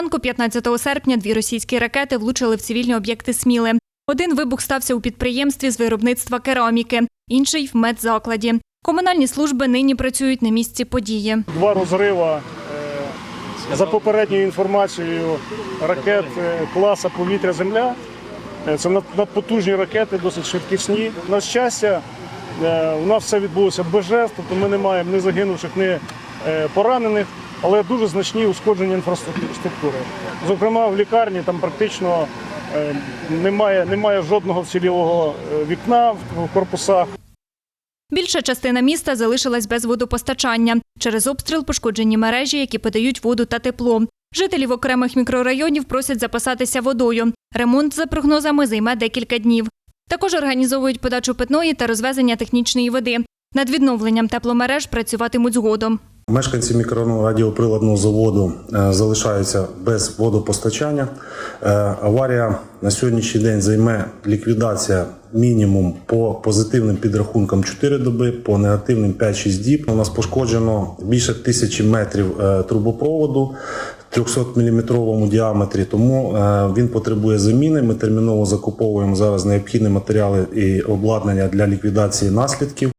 ранку, 15 серпня, дві російські ракети влучили в цивільні об'єкти Сміли. Один вибух стався у підприємстві з виробництва кераміки, інший в медзакладі. Комунальні служби нині працюють на місці події. Два розрива е, за попередньою інформацією ракет е, класа повітря-земля. Е, Це над- надпотужні ракети, досить швидкісні. На щастя, у нас все відбулося без жертв, тобто ми не маємо ні загинувших, ні поранених, але дуже значні ушкодження інфраструктури. Зокрема, в лікарні там практично е, немає, немає жодного вцілілого е, вікна в корпусах. Більша частина міста залишилась без водопостачання. Через обстріл пошкоджені мережі, які подають воду та тепло. Жителів окремих мікрорайонів просять запасатися водою. Ремонт, за прогнозами, займе декілька днів. Також організовують подачу питної та розвезення технічної води. Над відновленням тепломереж працюватимуть згодом. Мешканці мікрорайону радіоприладного заводу е, залишаються без водопостачання. Е, Аварія на сьогоднішній день займе ліквідація мінімум по позитивним підрахункам 4 доби, по негативним 5-6 діб. У нас пошкоджено більше тисячі метрів е, трубопроводу. 300 мм діаметрі, тому він потребує заміни. Ми терміново закуповуємо зараз необхідні матеріали і обладнання для ліквідації наслідків.